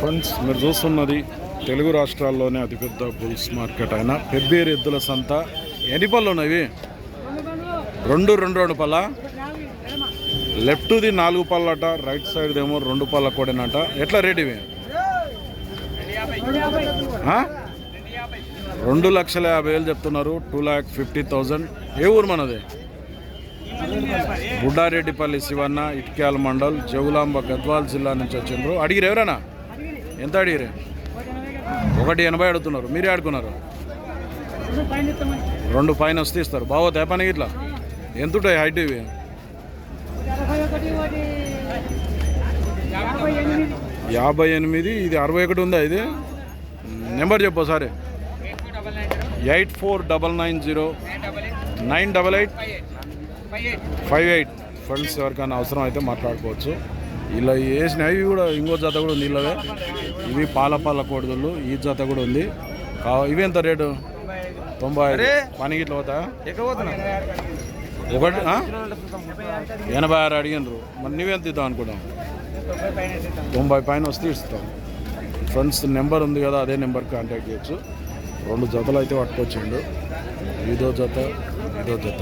Friends మీరు చూస్తున్నది తెలుగు రాష్ట్రాల్లోనే అతిపెద్ద బుల్స్ మార్కెట్ అయిన. పెబ్బేరు ఎద్దుల సంత ఎన్ని పళ్ళు ఉన్నాయి? రెండు రెండు రెండు పళ్ళ? లెఫ్ట్ది నాలుగు పళ్ళట రైట్ సైడ్ ఏమో రెండు పళ్ళ కూడానట. ఎట్లా రేట్ ఇవి? రెండు లక్షల యాభై వేలు చెప్తున్నారు. Two lakh fifty thousand. ఏ ఊరు మనది? బుడ్డారెడ్డిపల్లి శివన్న ఇటుక్యాల మండల్ జగులాంబ గద్వాల్ జిల్లా నుంచి వచ్చిండ్రు. అడిగిరు ఎవరైనా ఎంత అడిగిరే ఒకటి ఎనభై అడుగుతున్నారు మీరే ఆడుకున్నారు. రెండు పైన వస్తే ఇస్తారు. బావో పని ఇట్లా. ఎంత ఉంటాయి హైట్ ఇవి? యాభై ఎనిమిది ఇది అరవై ఒకటి ఉందా ఇది? నెంబర్ చెప్పు సరే eight four double nine zero nine double eight five eight. Friends ఎవరికైనా అవసరం అయితే మాట్లాడుకోవచ్చు. ఇలా వేసిన అవి కూడా ఇంకో జత కూడా ఉంది ఇళ్ళవే ఇవి పాల పాల కోడిదళ్ళు ఈ జత కూడా ఉంది. ఇవి ఎంత రేటు? తొంభై పని గిట్ల పోతా? ఒకటి? ఎనభై ఆరు అడిగినరు. మరి నువ్వెంత ఇద్దాం అనుకుంటాం తొంభై పైన వస్తే ఇస్తాం. ఫ్రెండ్స్ నెంబర్ ఉంది కదా అదే నెంబర్కి కాంటాక్ట్ చేయొచ్చు. రెండు జతలు అయితే పట్టుకొచ్చిండు. ఇదో జత ఇదో జత.